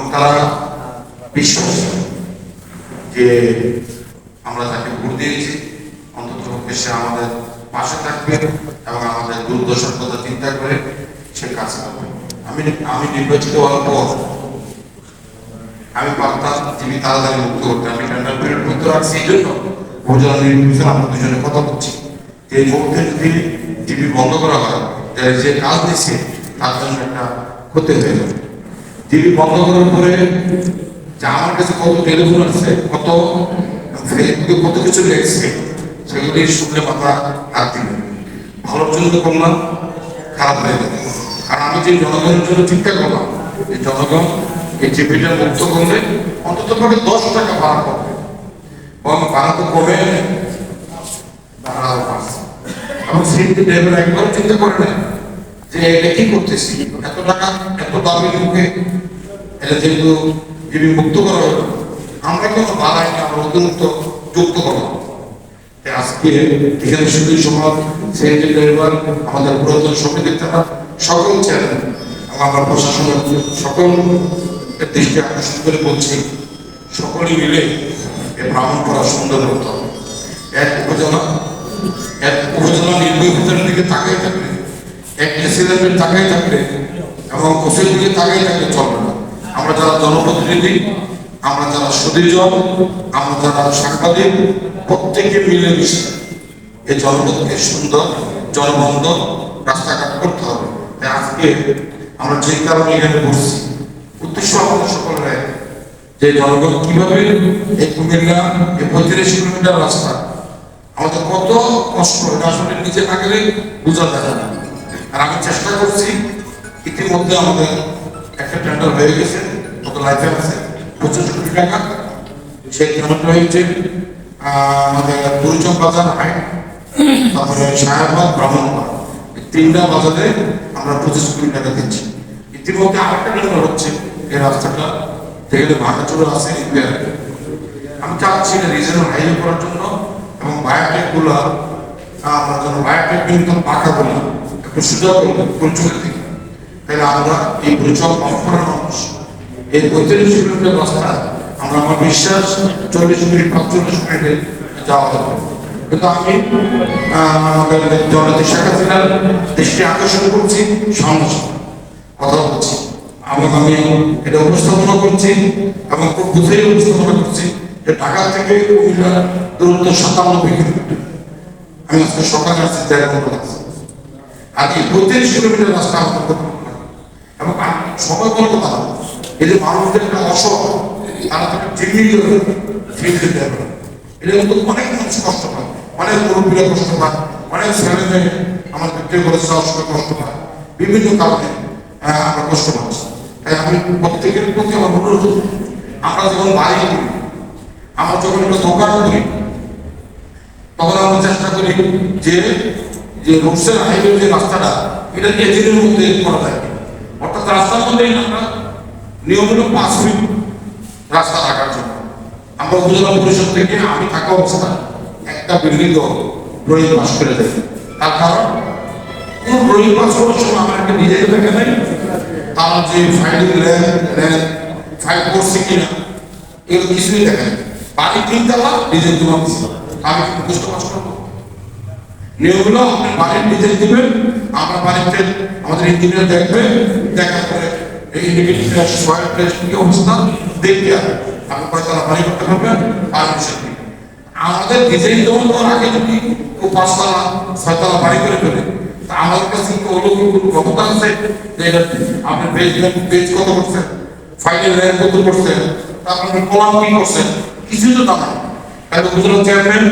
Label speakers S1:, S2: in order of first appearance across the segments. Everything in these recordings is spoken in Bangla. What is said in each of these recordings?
S1: এবং তারা বিশ্বাস যে আমরা তাকে ভোট দিয়েছি, অন্তত সে আমাদের পাশে থাকবে এবং আমাদের দুর্দশার কথা চিন্তা করে সে কাজ করবে। আমি আমি নির্বাচিত হওয়ার পর আমি পারতাম তিনি তাড়াতাড়ি মুক্ত করতে আমি টেন্ডার পিরিয়ড মুক্ত রাখছি, এই জন্য উপজেলা নির্বাচন আমরা দুজনে কথা বলছি। এই মুহূর্তে যদি টিভি বন্ধ করা হয়, তাহলে যে কাজ দিচ্ছে তার জন্য একটা ক্ষতি হয়ে যাবে। টিভি বন্ধ করার পরে যে আমার কাছে কত টেলিফোন আছে, কত ফেসবুকে কত কিছু লেগেছে, সেগুলি শুনলে মাথা হাত দিবে ভালোর জন্য তো করলাম খারাপ হয়ে যাবে কারণ আমি যে জনগণের জন্য চিন্তা করলাম, যে জনগণ এই টিভিটা মুক্ত করলে অন্তত করে দশ টাকা ভাড়া পাবে এবং ভাড়া তো কমে আরও বাড়ছে। এবং সিটি ড্রাইভার একবার চিন্তা করে না যে এটা কি করতেছি? এত টাকা, এত দামি মুখে, এটা যেহেতু যদি মুক্ত করা হলো আমরা কেন বাড়াই না আমরা অতিরিক্ত যুক্ত তাই আজকে এখানে শুধু সমাজ সিএনজি ড্রাইভার, আমাদের পুরাতন সমিতির তারা সকল চ্যানেল আমরা প্রশাসনের সকল দৃষ্টি আকর্ষণ করে বলছি, সকলে মিলে এ ভ্রমণ করা সুন্দর করতে হবে এক উপজেলা এক উপজেলা অফিসারের দিকে তাকাই থাকলে এক প্রেসিডেন্টের তাকাই থাকলে এবং কোষের দিকে তাকাই থাকলে চলবে না। আমরা যারা জনপ্রতিনিধি, আমরা যারা সুদীজন আমরা যারা সাংবাদিক, প্রত্যেকে মিলে মিশে এই জনপদকে সুন্দর, জনবন্ধ রাস্তাঘাট করতে হবে। তাই আজকে আমরা যে কারণে এখানে বসছি উদ্দেশ্য আমাদের সকলের যে জনগণ কীভাবে এই কুমিল্লা, এই পঁয়ত্রিশ কিলোমিটার রাস্তা, আমাদের কত কষ্ট, এটা আসলে নিজে গেলে বোঝা যায় না। আর আমি চেষ্টা করছি ইতিমধ্যে আমাদের একটা টেন্ডার হয়ে গেছে কত লাইফে আছে, পঁচিশ কোটি টাকা। সেই টেন্ডারটা হয়েছে আমাদের দুর্যোগ বাজার হাই তারপরে সাহেবাদ ব্রাহ্মণবাদ তিনটা বাজারে আমরা পঁচিশ কোটি টাকা দিচ্ছি। ইতিমধ্যে আরেকটা টেন্ডার হচ্ছে, এই রাস্তাটা যেখানে ভাঙাচোরা আছে রিপেয়ার আমি চাচ্ছি রিজনাল হাইওয়ে করার জন্য, এবং বায়োটেকগুলো আমরা যেন বায়োটেক কিন্তু পাকা বলি। সুযোগ দিই তাহলে আমরা এই পরিচয় এই পঁয়তাল্লিশ কিলোমিটার রাস্তা, আমরা আমার বিশ্বাস, চল্লিশ মিনিট, পাঁচচল্লিশ মিনিটে যাওয়া যাবে কিন্তু আমি আমাদের জনতি শেখ দৃষ্টি আকর্ষণ করছি কথা বলছি। এবং আমি এটা উপস্থাপনা করছি এবং খুব বুঝেই উপস্থাপনা করছি যে ঢাকা থেকে কুমিল্লা দূরত্ব কিলোমিটার। আমি আজকে সকালে আসছি তেরো এই পঁয়ত্রিশ কিলোমিটার রাস্তা আমাদের করতে এবং সময় বলব না। এই মানুষদের একটা অসহ তারা তাকে চিনি ফিরে দিতে হবে এটা কিন্তু অনেক মানুষ কষ্ট পায়। অনেক মুরব্বীরা কষ্ট পায়। অনেক ছেলে মেয়ে আমার বিক্রি করে যাওয়ার কষ্ট পায়। বিভিন্ন কারণে আহ, আমরা কষ্ট পাচ্ছি। তাই আমি প্রত্যেকের প্রতি আমার অনুরোধ আমরা যখন বাড়ি করি আমরা যখন একটা দোকান করি তখন আমরা চেষ্টা করি যে যে রোডসের হাইওয়ে যে রাস্তাটা, এটা এদিনের মধ্যে করা থাকে অর্থাৎ রাস্তার মধ্যেই আমরা নিয়মিত পাঁচ ফিট রাস্তা থাকার জন্য। আমরা উপজেলা পরিষদ থেকে আমি থাকা অবস্থা একটা বিল্ডিং ড্রয়িং পাস করে দেয় তার কারণ, কোন ড্রয়িং পাস করার সময় আমার একটা নিজেকে দেখে নেই? তার যে ফাইলিং ল্যাব ফাইল করছে কিনা, এগুলো কিছুই দেখে নেই। বাড়ি তিনতলা জমা দিচ্ছে আমি কি বুঝতে পারছি না নিয়মগুলো আপনি বাড়ির নিজের দিবেন, আমরা বাড়িতে আমাদের ইঞ্জিনিয়ার দেখবে, দেখার পরে এই ইন্ডিকেটর সয়েল টেস্ট কি অবস্থা দেখবে আপনি কয়তলা বাড়ি করতে পারবেন দিবেন আমাদের ডিজাইন যেমন করার আগে যদি কেউ পাঁচতলা, ছয়তলা বাড়ি করে ফেলে, তা আমাদের কাছে কি অলৌকিক ক্ষমতা আছে? যে আপনি পেজ পেজ কত করছেন? ফাইলের র্যাঙ্ক কত করছেন? তারপর কলাম কি করছেন? কিছু তো নাই। তাহলে উপজেলা চেয়ারম্যান,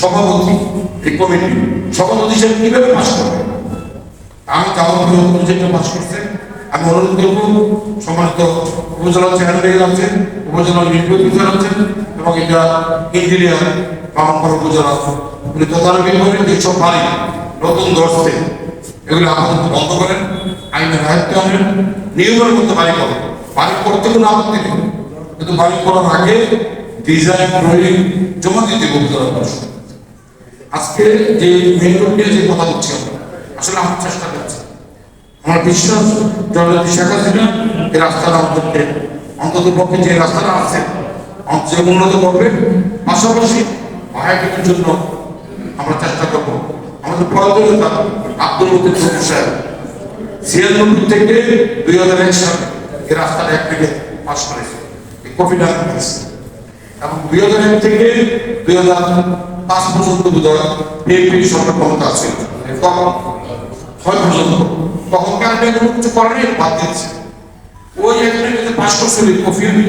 S1: সভাপতি, এই কমিটি, সভাপতি হিসেবে কীভাবে পাশ করবে? আমি পরে প্রজেক্টটা পাশ করছে। আমি অনুরোধ করব, সম্মানিত উপজেলা চেয়ারম্যান আছেন উপজেলা নির্বাহী অফিসার আছেন এবং এটা ইঞ্জিনিয়ার বামনপাড়া উপজেলা উনি তদারকি করেন যেসব বাড়ি নতুন ধরছে এগুলো আপাতত বন্ধ করেন, আইনের আয়ত্তে আনেন, নিয়মের মধ্যে বাড়ি করেন। বাড়ি করতে কোনো আপত্তি নেই, কিন্তু বাড়ি করার আগে ডিজাইন ড্রয়িং জমা দিতে হবে আজকে যে নিয়ে যে কথা হচ্ছে আসলে আমার চেষ্টা করছি। আমার বিশ্বাস জনজাতি শেখ হাসিনা এই রাস্তাটা আমাদেরকে অন্তত পক্ষে যে রাস্তাটা আছে যে উন্নত করবে। পাশাপাশি ভাইয়ের জন্য আমরা চেষ্টা করব। আমাদের প্রয়োজনীয়তা আব্দুল মতিন চৌধুরী সাহেব, ছিয়ানব্বই থেকে দুই হাজার এক সালে এই রাস্তাটা এক থেকে পাশ করেছে। এই করেছে। এবং দুই হাজার এক থেকে দুই হাজার পাঁচ পর্যন্ত বোধহয় বিএনপি সরকার ক্ষমতা আছে। ছয় পর্যন্ত। তখনকার কোনো কিছু করেনি বাদ দিয়েছে ওই একটা যদি পাশ করছে ওই কফি আমি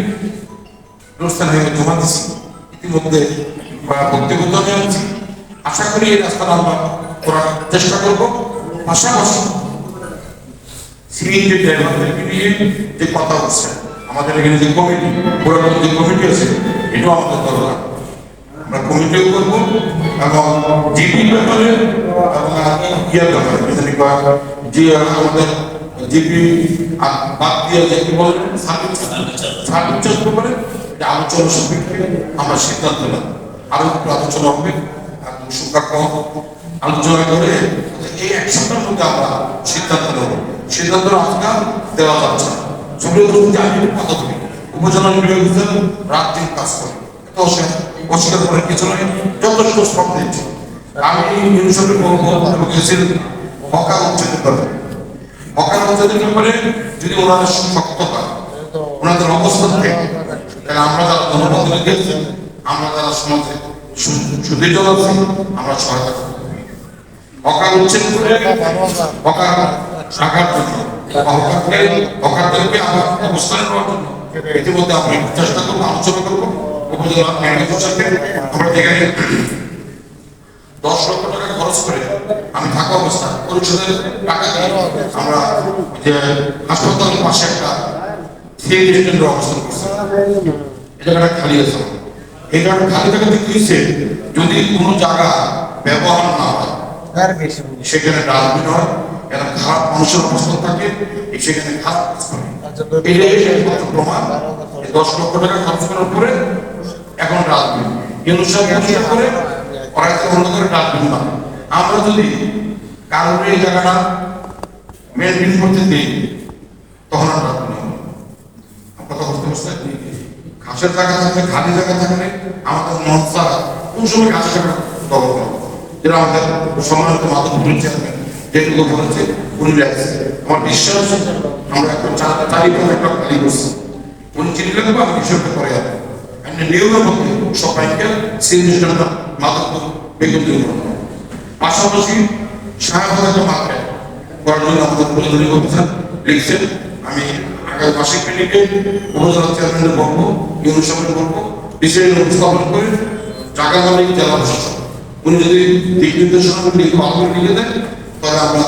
S1: অনুষ্ঠান হয়ে জমা দিচ্ছি ইতিমধ্যে বক্তব্য নিয়ে আছি আশা করি এই রাস্তাটা আমরা করার চেষ্টা করব। পাশাপাশি সিএনজি ড্রাইভারদেরকে নিয়ে যে কথা হচ্ছে, আমাদের এখানে যে কমিটি পুরাতন যে কমিটি আছে আমরা এবং আমাদের আলোচনা আমরা সিদ্ধান্ত নেব। আরও একটু আলোচনা হবে আলোচনা করে এই এক সপ্তাহের মধ্যে আমরা সিদ্ধান্ত নেব। সিদ্ধান্ত আজকাল দেওয়া যাচ্ছে না। সুপ্রিয় কথা উপজেলা নির্বাহী অফিসার রাত দিন কাজ করে। এটা অস্বীকার করার কিছু নয় যথেষ্ট শ্রম দিচ্ছে আমি ইউনিসেফে বলব এবং এসির হকা উচ্ছেদের ব্যাপারে। হকার উচ্ছেদের ব্যাপারে যদি ওনারা শক্ত হয় ওনাদের অবস্থা থাকে তাহলে আমরা যারা জনপ্রতিনিধি আছি, আমরা যারা সমাজে সুদৃঢ় আছি আমরা সহায়তা করব। হকার উচ্ছেদ করে হকার শাখার জন্য হকারকে হকারদেরকে অবস্থানে নেওয়ার জন্য ইতিমধ্যে আমরা চেষ্টা করব আলোচনা করব। উপজেলা ম্যানেজারের সাথে আমরা যেখানে দশ লক্ষ টাকা খরচ করে আমি থাকা অবস্থা পরিষদের টাকা দিয়ে আমরা যে হাসপাতালের পাশে একটা সেই রেস্টুরেন্টের অবস্থান করছি। এই জায়গাটা খালি আছে। এই জায়গাটা খালি থাকাতে কি যদি কোনো জায়গা ব্যবহার না হয় সেখানে ডাস্টবিন হয় এরা খারাপ মানুষের অবস্থান থাকে সেখানে খারাপ কাজ করে। এটাই একমাত্র প্রমাণ দশ লক্ষ টাকা খরচ করার পরে এখন ডাস্টবিন ইউনুসার পরিষ্কার করে ওরা অন্য করে ডাস্টবিন বানায়। আমরা যদি কারণে এই জায়গাটা মেনটেন করতে দিই তখন আর ডাস্টবিন হবে। কথা বুঝতে পারছেন ঘাসের জায়গা থাকলে খালি জায়গা থাকলে আমাদের মন কোন সময় ঘাসের জায়গা দখল করা? যেটা আমাদের সম্মানিত চেয়ারম্যান যেটুকু বলেছে উনি আমার বিশ্বাস, আমরা একটা চা- চারিপাশে একটা খালি করছি উনি চিনি লাগবে আমি হিসেবে করে যাব এমনি নিয়মের মধ্যে সবাইকে সিলিন্ডারটা মাদক দিয়ে পাশাপাশি সহায়তা মাত্রায় আমি আগামী মাসিক উপস্থাপন করে উনি যদি ভালো করে দেন তাহলে আমরা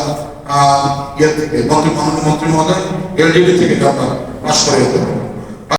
S1: ইয়ে থেকে মন্ত্রী মন্ত্রী মহোদয় এলডিবি থেকে আমরা পাশ করে